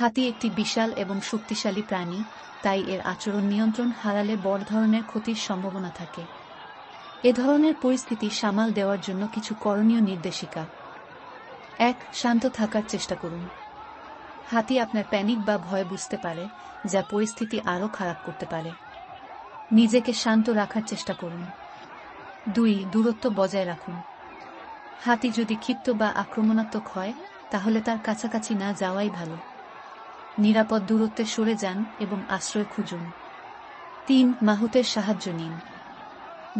হাতি একটি বিশাল এবং শক্তিশালী প্রাণী, তাই এর আচরণ নিয়ন্ত্রণ হারালে বড় ধরনের ক্ষতির সম্ভাবনা থাকে। এ ধরনের পরিস্থিতি সামাল দেওয়ার জন্য কিছু করণীয় নির্দেশিকা। এক, শান্ত থাকার চেষ্টা করুন। হাতি আপনার প্যানিক বা ভয় বুঝতে পারে, যা পরিস্থিতি আরও খারাপ করতে পারে। নিজেকে শান্ত রাখার চেষ্টা করুন। দুই, দূরত্ব বজায় রাখুন। হাতি যদি ক্ষিপ্ত বা আক্রমণাত্মক হয়, তাহলে তার কাছাকাছি না যাওয়াই ভালো। নিরাপদ দূরত্বে সরে যান এবং আশ্রয় খুঁজুন। তিন, মাহুতের সাহায্য নিন।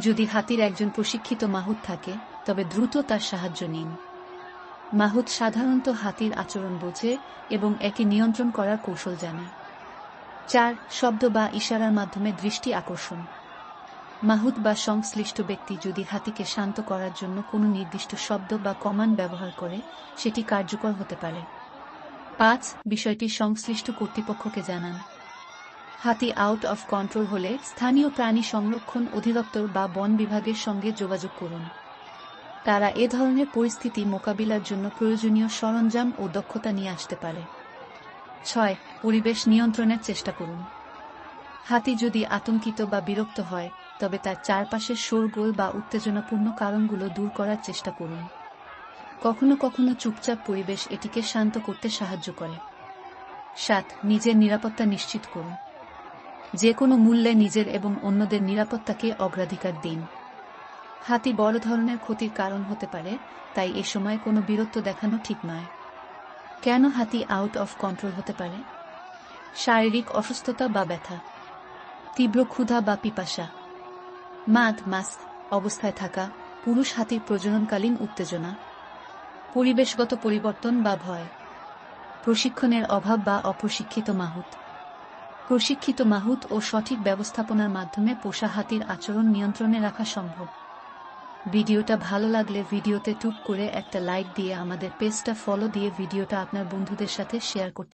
যদি হাতির একজন প্রশিক্ষিত মাহুত থাকে, তবে দ্রুত তার সাহায্য নিন। মাহুত সাধারণত হাতির আচরণ বোঝে এবং একে নিয়ন্ত্রণ করার কৌশল জানে। চার, শব্দ বা ইশারার মাধ্যমে দৃষ্টি আকর্ষণ। মাহুত বা সংশ্লিষ্ট ব্যক্তি যদি হাতিকে শান্ত করার জন্য কোনো নির্দিষ্ট শব্দ বা কমান্ড ব্যবহার করে, সেটি কার্যকর হতে পারে। পাঁচ বিষয়টি সংশ্লিষ্ট কর্তৃপক্ষকে জানান। হাতি আউট অফ কন্ট্রোল হলে স্থানীয় প্রাণী সংরক্ষণ অধিদপ্তর বা বন বিভাগের সঙ্গে যোগাযোগ করুন। তারা এ ধরনের পরিস্থিতি মোকাবিলার জন্য প্রয়োজনীয় সরঞ্জাম ও দক্ষতা নিয়ে আসতে পারে। ছয়, পরিবেশ নিয়ন্ত্রণের চেষ্টা করুন। হাতি যদি আতঙ্কিত বা বিরক্ত হয়, তবে তার চারপাশের শোরগোল বা উত্তেজনাপূর্ণ কারণগুলো দূর করার চেষ্টা করুন। কখনো কখনো চুপচাপ পরিবেশ এটিকে শান্ত করতে সাহায্য করে। সাত, নিজের নিরাপত্তা নিশ্চিত করুন। যে কোনো মূল্যে নিজের এবং অন্যদের নিরাপত্তাকে অগ্রাধিকার দিন। হাতি বড় ধরনের ক্ষতির কারণ হতে পারে, তাই এ সময় কোনো বীরত্ব দেখানো ঠিক নয়। কেন হাতি আউট অফ কন্ট্রোল হতে পারে? শারীরিক অসুস্থতা বা ব্যথা, তীব্র ক্ষুধা বা পিপাসা, মাদ মাস অবস্থায় থাকা, পুরুষ হাতির প্রজননকালীন উত্তেজনা পরিবেশগত পরিবর্তন বা ভয়। প্রশিক্ষণের অভাব বা অপ্রশিক্ষিত মাহুত। প্রশিক্ষিত মাহুত ও সঠিক ব্যবস্থাপনার মাধ্যমে পোষা হাতির আচরণ নিয়ন্ত্রণে রাখা সম্ভব। ভিডিওটা ভালো লাগলে ভিডিওতে টুক করে একটা লাইক দিয়ে আমাদের পেজটা ফলো দিয়ে ভিডিওটা আপনার বন্ধুদের সাথে শেয়ার করতে